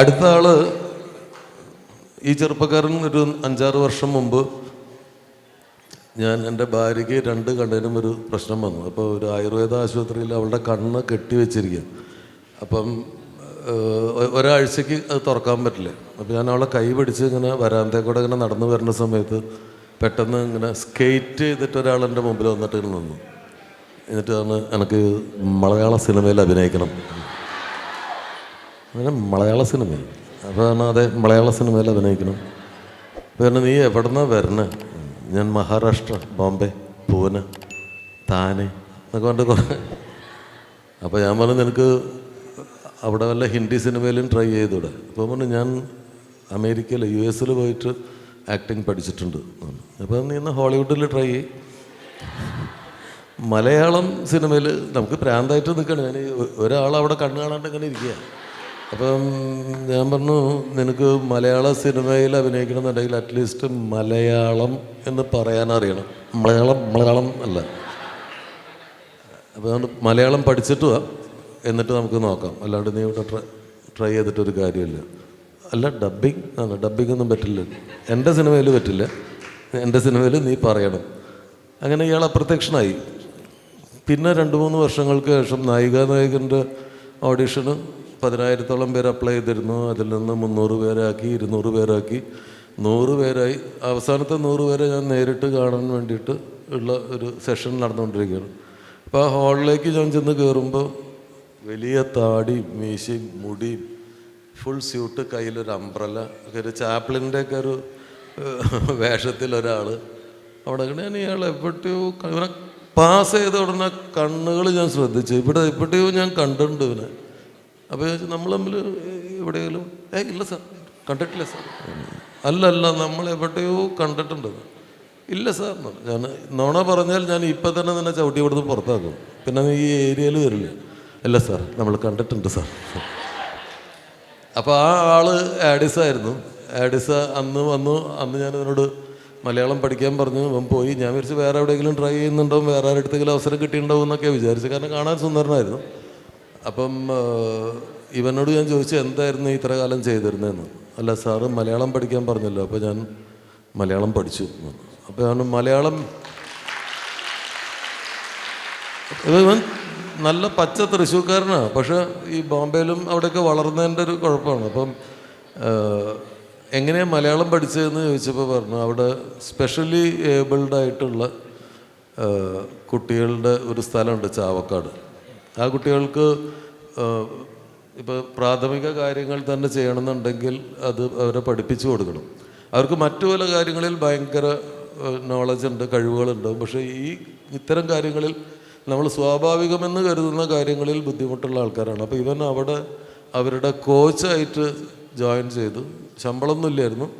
അടുത്ത ആൾ ഈ ചെറുപ്പക്കാരൻ ഒരു അഞ്ചാറ് വർഷം മുമ്പ് ഞാൻ എന്റെ ഭാര്യയ്ക്ക് രണ്ട് കണ്ണിനും ഒരു പ്രശ്നം വന്നു. അപ്പോൾ ഒരു ആയുർവേദ ആശുപത്രിയിൽ അവളുടെ കണ്ണ് കെട്ടിവെച്ചിരിക്കുക അപ്പം ഒരാഴ്ചക്ക് അത് തുറക്കാൻ പറ്റില്ല. അപ്പോൾ ഞാൻ അവളെ കൈ പിടിച്ച് ഇങ്ങനെ വരാന്തേ ഇങ്ങനെ നടന്നു വരുന്ന സമയത്ത് പെട്ടെന്ന് ഇങ്ങനെ സ്കേറ്റ് ചെയ്തിട്ട് ഒരാൾ എന്റെ മുമ്പിൽ വന്നിട്ട് നിന്നു. എന്നിട്ടാണ് എനിക്ക് മലയാള സിനിമയിൽ അഭിനയിക്കണം. അങ്ങനെ മലയാള സിനിമയിൽ. അപ്പോൾ കാരണം അതെ മലയാള സിനിമയിൽ അഭിനയിക്കണം. പിന്നെ നീ എവിടുന്നാ വരണേ? ഞാൻ മഹാരാഷ്ട്ര ബോംബെ പൂനെ താനെ എന്നൊക്കെ പറഞ്ഞിട്ട് കുറേ. അപ്പോൾ ഞാൻ പറഞ്ഞു നിനക്ക് അവിടെ വല്ല ഹിന്ദി സിനിമയിലും ട്രൈ ചെയ്തൂടെ. അപ്പോൾ പറഞ്ഞു ഞാൻ അമേരിക്കയിൽ യു എസിൽ പോയിട്ട് ആക്ടിങ് പഠിച്ചിട്ടുണ്ട് അപ്പോൾ നീ ഇന്ന് ഹോളിവുഡിൽ ട്രൈ ചെയ്യും. മലയാളം സിനിമയിൽ നമുക്ക് പ്രാന്തായിട്ട് നിൽക്കണം ഞാൻ ഒരാൾ അവിടെ കണ്ണു കാണാണ്ട് ഇങ്ങനെ ഇരിക്കുക അപ്പം ഞാൻ പറഞ്ഞു നിനക്ക് മലയാള സിനിമയിൽ അഭിനയിക്കണമെന്നുണ്ടെങ്കിൽ അറ്റ്ലീസ്റ്റ് മലയാളം എന്ന് പറയാൻ അറിയണം. മലയാളം മലയാളം അല്ല. അപ്പോൾ മലയാളം പഠിച്ചിട്ട് വാ. എന്നിട്ട് നമുക്ക് നോക്കാം. അല്ലാണ്ട് നീ ഇവിടെ ട്രൈ ട്രൈ ചെയ്തിട്ടൊരു കാര്യമില്ല. അല്ല ഡബ്ബിങ് ആണ് ഡബ്ബിംഗ് ഒന്നും പറ്റില്ല. എന്റെ സിനിമയിൽ പറ്റില്ല. എന്റെ സിനിമയിൽ നീ പറയണം. അങ്ങനെ ഇയാൾ അപ്രത്യക്ഷനായി. പിന്നെ രണ്ട് മൂന്ന് വർഷങ്ങൾക്ക് ശേഷം നായിക നായകന്റെ ഓഡിഷന് പതിനായിരത്തോളം പേര് അപ്ലൈ ചെയ്തിരുന്നു. അതിൽ നിന്ന് മുന്നൂറ് പേരാക്കി ഇരുന്നൂറ് പേരാക്കി. നൂറ് പേരായി. അവസാനത്തെ നൂറ് പേരെ ഞാൻ നേരിട്ട് കാണാൻ വേണ്ടിയിട്ട് ഉള്ള ഒരു സെഷൻ നടന്നുകൊണ്ടിരിക്കുകയാണ്. അപ്പോൾ ആ ഹാളിലേക്ക് ഞാൻ ചെന്ന് കയറുമ്പോൾ വലിയ താടി മീശയും മുടി ഫുൾ സ്യൂട്ട് കയ്യിലൊരു അംബ്രല ഒക്കെ ഒരു ചാപ്പിളിന്റെയൊക്കെ ഒരു വേഷത്തിലൊരാൾ അവിടെ ഞാൻ ഇയാൾ എപ്പോഴത്തെയോ ഇവനെ പാസ് ചെയ്ത ഉടനെ കണ്ണുകൾ ഞാൻ ശ്രദ്ധിച്ചു. ഇവിടെ എപ്പോഴത്തെയോ ഞാൻ കണ്ടിട്ടുണ്ട് ഇവനെ. അപ്പോൾ ചോദിച്ചു, നമ്മൾ തമ്മിൽ എവിടെയെങ്കിലും? ഏ ഇല്ല സാർ കണ്ടിട്ടില്ല സാർ. അല്ല അല്ല നമ്മൾ എവിടെയോ കണ്ടിട്ടുണ്ട്. ഇല്ല സാർ ഞാൻ നോണ പറഞ്ഞാൽ ഞാൻ ഇപ്പം തന്നെ നിന്നെ ചവിട്ടി കൊടുത്ത് പുറത്താക്കും. പിന്നെ ഈ ഏരിയയിൽ വരില്ല? അല്ല സാർ നമ്മൾ കണ്ടിട്ടുണ്ട് സാർ. അപ്പോൾ ആ ആൾ ആഡിസ ആയിരുന്നു. ആഡിസ അന്ന് വന്നു. അന്ന് ഞാൻ അവനോട് മലയാളം പഠിക്കാൻ പറഞ്ഞു. അവൻ പോയി. ഞാൻ വിചാരിച്ച് വേറെ എവിടെയെങ്കിലും ട്രൈ ചെയ്യുന്നുണ്ടാവും വേറെ ആരുടെ അടുത്തെങ്കിലും അവസരം കിട്ടിയിട്ടുണ്ടാവും എന്നൊക്കെ വിചാരിച്ചു കാരണം കാണാൻ സുന്ദരനായിരുന്നു. അപ്പം ഇവനോട് ഞാൻ ചോദിച്ചു എന്തായിരുന്നു ഇത്ര കാലം ചെയ്തിരുന്നതെന്ന്? അല്ല സാറ് മലയാളം പഠിക്കാൻ പറഞ്ഞല്ലോ അപ്പോൾ ഞാൻ മലയാളം പഠിച്ചു. അപ്പോൾ ഞാൻ മലയാളം ഇവൻ നല്ല പച്ച തൃശ്ശൂർക്കാരനാണ് പക്ഷെ ഈ ബോംബെയിലും അവിടെയൊക്കെ വളർന്നതിന്റെ ഒരു കുഴപ്പമാണ്. അപ്പം എങ്ങനെയാണ് മലയാളം പഠിച്ചതെന്ന് ചോദിച്ചപ്പോൾ പറഞ്ഞു അവിടെ സ്പെഷ്യലി ഏബിൾഡ് ആയിട്ടുള്ള കുട്ടികളുടെ ഒരു സ്ഥലമുണ്ട് ചാവക്കാട്. ആ കുട്ടികൾക്ക് ഇപ്പോൾ പ്രാഥമിക കാര്യങ്ങൾ തന്നെ ചെയ്യണമെന്നുണ്ടെങ്കിൽ അത് അവരെ പഠിപ്പിച്ചു കൊടുക്കണം. അവർക്ക് മറ്റു പല കാര്യങ്ങളിൽ ഭയങ്കര നോളജ് ഉണ്ട് കഴിവുകളുണ്ട്. പക്ഷേ ഈ ഇത്തരം കാര്യങ്ങളിൽ നമ്മൾ സ്വാഭാവികമെന്ന് കരുതുന്ന കാര്യങ്ങളിൽ ബുദ്ധിമുട്ടുള്ള ആൾക്കാരാണ്. അപ്പോൾ ഇവൻ അവിടെ അവരുടെ കോച്ചായിട്ട് ജോയിൻ ചെയ്തു. ശമ്പളമൊന്നും ഇല്ലായിരുന്നു.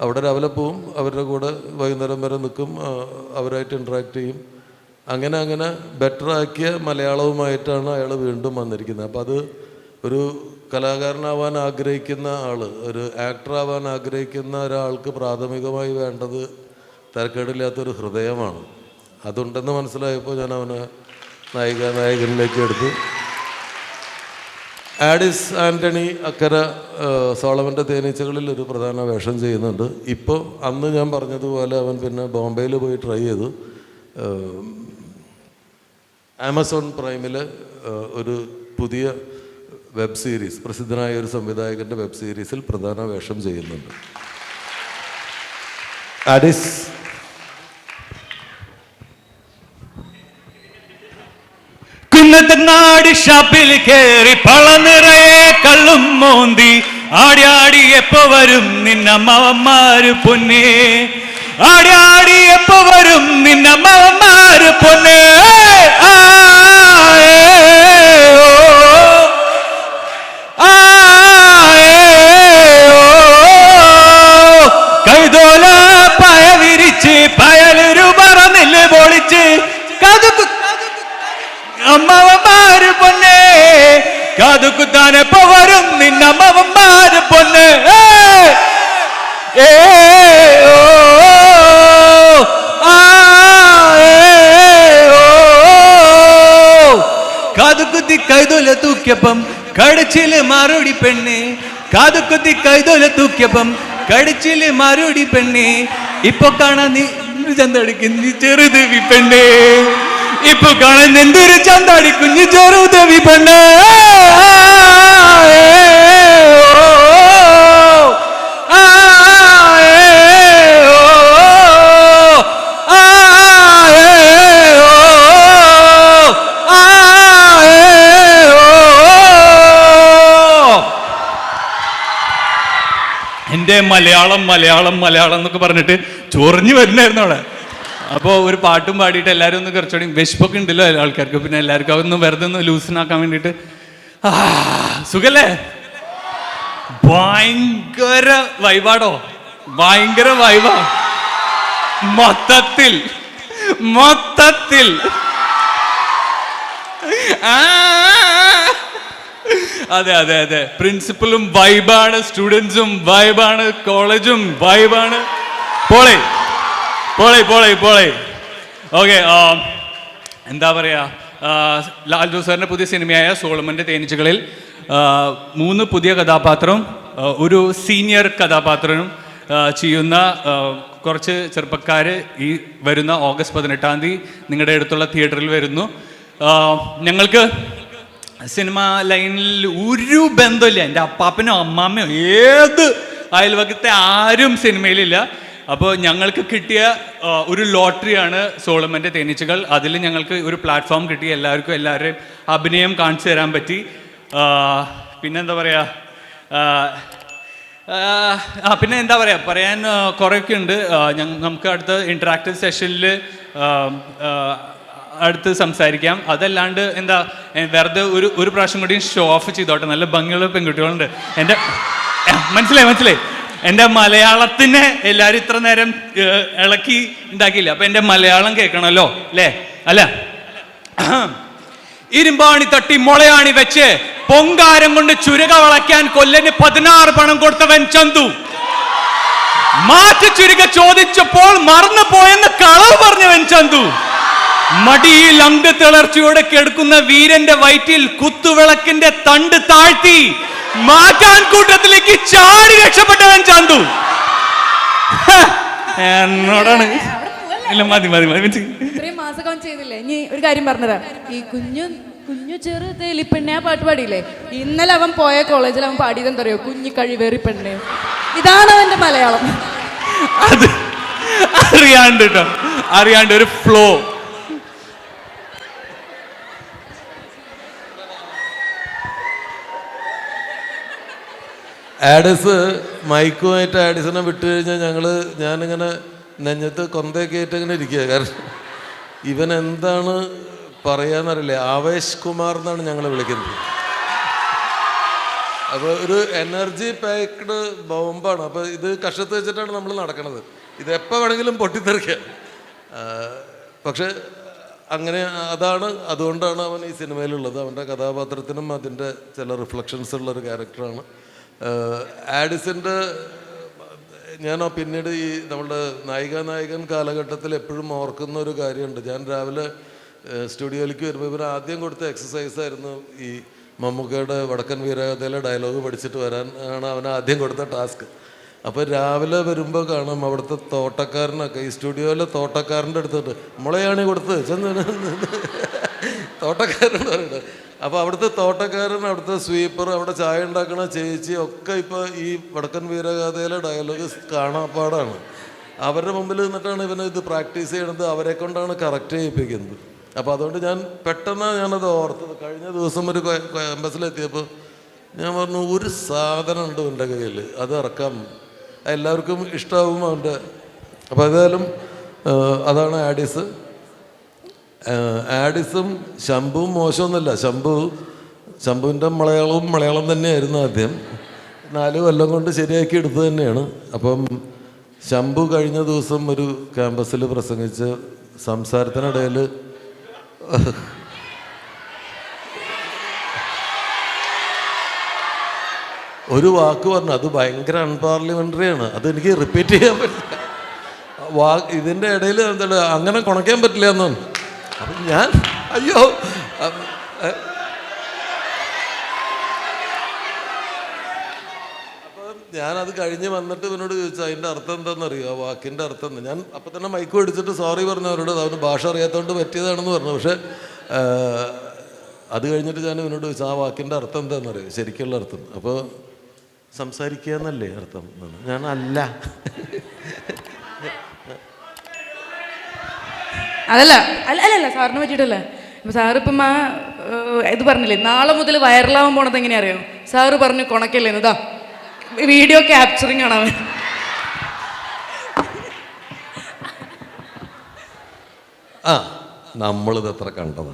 അവിടെ രാവിലെ പോവും അവരുടെ കൂടെ വൈകുന്നേരം വരെ നിൽക്കും അവരായിട്ട് ഇൻട്രാക്ട് ചെയ്യും. അങ്ങനെ അങ്ങനെ ബെറ്ററാക്കിയ മലയാളവുമായിട്ടാണ് അയാൾ വീണ്ടും വന്നിരിക്കുന്നത്. അപ്പം അത് ഒരു കലാകാരനാവാൻ ആഗ്രഹിക്കുന്ന ആൾ ഒരു ആക്ടറാവാൻ ആഗ്രഹിക്കുന്ന ഒരാൾക്ക് പ്രാഥമികമായി വേണ്ടത് തിരക്കേടില്ലാത്തൊരു ഹൃദയമാണ്. അതുണ്ടെന്ന് മനസ്സിലായപ്പോൾ ഞാൻ അവനെ നായിക നായകനിലേക്ക് എടുത്തു. ആഡിസ് ആന്റണി അക്കര സോളമന്റെ തേനീച്ചകളിൽ ഒരു പ്രധാന വേഷം ചെയ്യുന്നുണ്ട്. ഇപ്പോൾ അന്ന് ഞാൻ പറഞ്ഞതുപോലെ അവൻ പിന്നെ ബോംബെയിൽ പോയി ട്രൈ ചെയ്തു. ആമസോൺ പ്രൈമിൽ ഒരു പുതിയ വെബ് സീരീസ് പ്രസിദ്ധനായ ഒരു സംവിധായകന്റെ വെബ് സീരീസിൽ പ്രധാന വേഷം ചെയ്യുന്നുണ്ട്. അഡിസ്. കുന്നത്തനാട് ഷാപ്പിൽ കേറി പള നിറയെ കള്ളും മോന്തി. ആടി ആടി എപ്പോ വരും നിന്നമ്മവന്മാര് പൊന്നെ. ആടി ആടി എപ്പോ വരും? നിന്നമ്മമാര് പൊന്നേ. ആ, തൂക്കിയപ്പം കടച്ചിൽ മറുപടി പെണ്ണ്. കാതുക്കുത്തി കൈതോല തൂക്കിയപ്പം കടിച്ചിൽ മറുപടി പെണ്ണേ. ഇപ്പൊ കാണാൻ നീ ചന്തടിക്കുന്നു ചെറുത് പെണ്ണേ. ഇപ്പൊ കാണാൻ എന്തൊരു ചന്താടി കുഞ്ഞു ചെറുതവി പെണ്ണേ. മലയാളം മലയാളം മലയാളം എന്നൊക്കെ പറഞ്ഞിട്ട് ചൊറിഞ്ഞു വരുന്നായിരുന്നു അവിടെ. അപ്പോൾ ഒരു പാട്ടും പാടിയിട്ട് എല്ലാവരും ഒന്ന് കുറച്ചുകൂടി വിശപ്പൊക്കെ ഉണ്ടല്ലോ ആൾക്കാർക്ക്. പിന്നെ എല്ലാവർക്കും അതൊന്ന് വെറുതെ ഒന്ന് ലൂസനാക്കാൻ വേണ്ടിയിട്ട്. സുഖല്ലേ? ഭയങ്കര വൈബാടോ ഭയങ്കര വൈബാ മൊത്തത്തിൽ മൊത്തത്തിൽ. ആ അതെ അതെ അതെ. പ്രിൻസിപ്പലും വൈബാണ് സ്റ്റുഡൻസും വൈബാണ് കോളേജും വൈബാണ് പോളെ പോളെ പോളെ പോളെ. ഓക്കെ എന്താ പറയാ ആ, ലാൽ ജോസ് സാറിന്റെ പുതിയ സിനിമയായ സോളമന്റെ തേനീച്ചകളിൽ മൂന്ന് പുതിയ കഥാപാത്രവും ഒരു സീനിയർ കഥാപാത്രനും ചെയ്യുന്ന കുറച്ച് ചെറുപ്പക്കാർ ഈ വരുന്ന ഓഗസ്റ്റ് പതിനെട്ടാം തീയതി നിങ്ങളുടെ അടുത്തുള്ള തിയേറ്ററിൽ വരുന്നു. ഞങ്ങൾക്ക് സിനിമ ലൈനിൽ ഒരു ബന്ധമില്ല. എന്റെ അപ്പാപ്പനോ അമ്മാമ്മയോ ഏത് അയൽവക്കത്തെ ആരും സിനിമയിലില്ല. അപ്പോൾ ഞങ്ങൾക്ക് കിട്ടിയ ഒരു ലോട്ടറിയാണ് സോളമന്റെ തേനീച്ചകൾ. അതിൽ ഞങ്ങൾക്ക് ഒരു പ്ലാറ്റ്ഫോം കിട്ടി. എല്ലാവർക്കും എല്ലാവരുടെയും അഭിനയം കാണിച്ചു തരാൻ പറ്റി. പിന്നെന്താ പറയുക ആ, പിന്നെ എന്താ പറയുക പറയാൻ കുറേയൊക്കെ ഉണ്ട്. നമുക്ക് അടുത്ത ഇൻട്രാക്റ്റീവ് സെഷനിൽ അടുത്ത് സംസാരിക്കാം. അതല്ലാണ്ട് എന്താ വെറുതെ ഒരു ഒരു പ്രാവശ്യം കൂടി ഷോ ഓഫ് ചെയ്തോട്ടെ. നല്ല ഭംഗിയുള്ള പെൺകുട്ടികളുണ്ട്. എന്റെ മനസ്സിലായി മനസ്സിലായി. എന്റെ മലയാളത്തിനെ എല്ലാവരും ഇത്ര നേരം ഇളക്കി ഉണ്ടാക്കിയില്ല? അപ്പം എന്റെ മലയാളം കേൾക്കണമല്ലോ അല്ലേ? അല്ല. ഇരുമ്പാണി തട്ടി മുളയാണി വെച്ച് പൊങ്കാരം കൊണ്ട് ചുരുക വളയ്ക്കാൻ കൊല്ലന് പതിനാറ് പണം കൊടുത്തവൻ ചന്തു. മാറ്റ ചുരുക ചോദിച്ചപ്പോൾ മറന്നു പോയെന്ന് കളവ് പറഞ്ഞവൻ ചന്തു. മടിയിൽ അംഗത്തിളർച്ചയോടെ കിടക്കുന്ന വീരന്റെ വയറ്റിൽ കുത്തുവിളക്കിന്റെ തണ്ട് താഴ്ത്തി മാറ്റാൻ കൂട്ടത്തിലേക്ക് ചാടി രക്ഷപ്പെട്ടവൻ ചന്തു. എന്നോടാണ്. ഇല്ല മതി മതി മതി ഇത്രയും മാസമൊക്കെ ചെയ്തില്ലേ? ഇനി ഒരു കാര്യം പറഞ്ഞതാ. ഈ കുഞ്ഞു കുഞ്ഞു ചെറുതേലി പെണ്ണെ ആ പാട്ട് പാടിയില്ലേ? ഇന്നലെ അവൻ പോയ കോളേജിൽ അവൻ പാടിയത് എന്താ പറയുക കുഞ്ഞു കഴിവേറി പെണ്ണെ. ഇതാണ് അവന്റെ മലയാളം. അത് അറിയാണ്ട് കേട്ടോ അറിയാണ്ട് ഒരു ഫ്ലോ ആഡിസ് മൈക്കുമായിട്ട് ആഡിസിനെ വിട്ടു കഴിഞ്ഞാൽ ഞങ്ങൾ ഞാനിങ്ങനെ നെഞ്ഞത്ത് കൊന്തയൊക്കെ ആയിട്ട് ഇങ്ങനെ ഇരിക്കുക കാരണം ഇവൻ എന്താണ് പറയാന്നറിയില്ല. ആവേശ് കുമാർ എന്നാണ് ഞങ്ങൾ വിളിക്കുന്നത്. അപ്പോൾ ഒരു എനർജി പാക്ഡ് ബോംബാണ്. അപ്പോൾ ഇത് കഷത്ത് വെച്ചിട്ടാണ് നമ്മൾ നടക്കുന്നത് ഇത് എപ്പോൾ വേണമെങ്കിലും പൊട്ടിത്തെറിക്കുക പക്ഷേ അങ്ങനെ അതാണ് അതുകൊണ്ടാണ് അവൻ ഈ സിനിമയിലുള്ളത്. അവന്റെ കഥാപാത്രത്തിനും അതിന്റെ ചില റിഫ്ലക്ഷൻസ് ഉള്ള ഒരു ക്യാരക്ടറാണ് ആഡിസിന്റെ ഞാൻ പിന്നീട് ഈ നമ്മുടെ നായിക നായകൻ കാലഘട്ടത്തിൽ എപ്പോഴും ഓർക്കുന്ന ഒരു കാര്യമുണ്ട്. ഞാൻ രാവിലെ സ്റ്റുഡിയോയിലേക്ക് വരുമ്പോൾ ഇവർ ആദ്യം കൊടുത്ത എക്സസൈസ് ആയിരുന്നു ഈ മമ്മൂക്കയുടെ വടക്കൻ വീരകഥയിലെ ഡയലോഗ് പഠിച്ചിട്ട് വരാൻ ആണ് അവൻ ആദ്യം കൊടുത്ത ടാസ്ക് അപ്പോൾ രാവിലെ വരുമ്പോൾ കാണാം അവിടുത്തെ തോട്ടക്കാരനൊക്കെ ഈ സ്റ്റുഡിയോയിലെ തോട്ടക്കാരന്റെ അടുത്തിട്ട് മുളയാണ് കൊടുത്ത് ചെന്ന് തോട്ടക്കാരൻ പറയുന്നത് അപ്പോൾ അവിടുത്തെ തോട്ടക്കാരൻ അവിടുത്തെ സ്വീപ്പർ അവിടെ ചായ ഉണ്ടാക്കണ ചേച്ചി ഒക്കെ ഇപ്പോൾ ഈ വടക്കൻ വീരഗാഥയിലെ ഡയലോഗ് കാണാപ്പാടാണ് അവരുടെ മുമ്പിൽ നിന്നിട്ടാണ് ഇവനെ ഇത് പ്രാക്ടീസ് ചെയ്യണത് അവരെ കൊണ്ടാണ് കറക്റ്റ് ചെയ്യിപ്പിക്കുന്നത്. അപ്പോൾ അതുകൊണ്ട് ഞാൻ പെട്ടെന്ന് ഞാനത് ഓർത്തത്. കഴിഞ്ഞ ദിവസം ഒരു ക്യാമ്പസിലെത്തിയപ്പോൾ ഞാൻ പറഞ്ഞു ഒരു സാധനം ഉണ്ട് എന്റെ കയ്യിൽ അത് ഇറക്കാം. എല്ലാവർക്കും ഇഷ്ടമാവും അവന്റെ അപ്പോൾ ഏതായാലും അതാണ് ആഡിസ്. ആഡിസും ശംഭുവും മോശമൊന്നുമല്ല. ശംഭു ശംഭുവിന്റെ മലയാളവും മലയാളം തന്നെയായിരുന്നു ആദ്യം. നാല് കൊല്ലം കൊണ്ട് ശരിയാക്കി എടുത്തു തന്നെയാണ്. അപ്പം ശംഭു കഴിഞ്ഞ ദിവസം ഒരു ക്യാമ്പസിൽ പ്രസംഗിച്ച് സംസാരത്തിനിടയിൽ ഒരു വാക്ക് പറഞ്ഞു. അത് ഭയങ്കര അൺപാർലിമെന്ററിയാണ്. അത് എനിക്ക് റിപ്പീറ്റ് ചെയ്യാൻ പറ്റില്ല. വാ ഇതിന്റെ ഇടയിൽ എന്താണ് അങ്ങനെ കുണയ്ക്കാൻ പറ്റില്ല എന്നാണ്. അപ്പം ഞാൻ അയ്യോ ഞാനത് കഴിഞ്ഞ് വന്നിട്ട് ഇവനോട് ചോദിച്ചു അതിന്റെ അർത്ഥം എന്താണെന്നറിയോ? ആ വാക്കിന്റെ അർത്ഥം എന്താ? ഞാൻ അപ്പം തന്നെ മൈക്കും എടുത്തിട്ട് സോറി പറഞ്ഞു അവരോട് അവന് ഭാഷ അറിയാത്തതുകൊണ്ട് പറ്റിയതാണെന്ന് പറഞ്ഞു. പക്ഷേ അത് കഴിഞ്ഞിട്ട് ഞാൻ ഇവനോട് ചോദിച്ചു ആ വാക്കിന്റെ അർത്ഥം എന്താണെന്നറിയോ? ശരിക്കുള്ള അർത്ഥം. അപ്പോൾ സംസാരിക്കുക എന്നല്ലേ അർത്ഥം. ഞാൻ അല്ല. അതല്ല. അല്ല അല്ല അല്ല സാറിന് പറ്റിയിട്ടല്ല. ഇപ്പൊ സാറ് ഇപ്പം ആ ഇത് പറഞ്ഞില്ലേ നാളെ മുതൽ വൈറലാവാൻ പോണത് എങ്ങനെയാ അറിയോ സാറ് പറഞ്ഞു കൊണക്കല്ലേ ഇതാ വീഡിയോ ക്യാപ്ചറിങ് ആണ് അവൻ. ആ നമ്മളിത് എത്ര കണ്ടത്.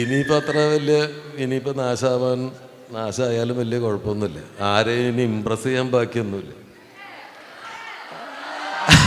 ഇനിയിപ്പോൾ അത്ര വലിയ ഇനിയിപ്പോൾ നാശാവാൻ നാശമായാലും വലിയ കുഴപ്പമൊന്നുമില്ല. ആരെയും ഇനി ഇമ്പ്രസ് ചെയ്യാൻ ബാക്കിയൊന്നുമില്ല.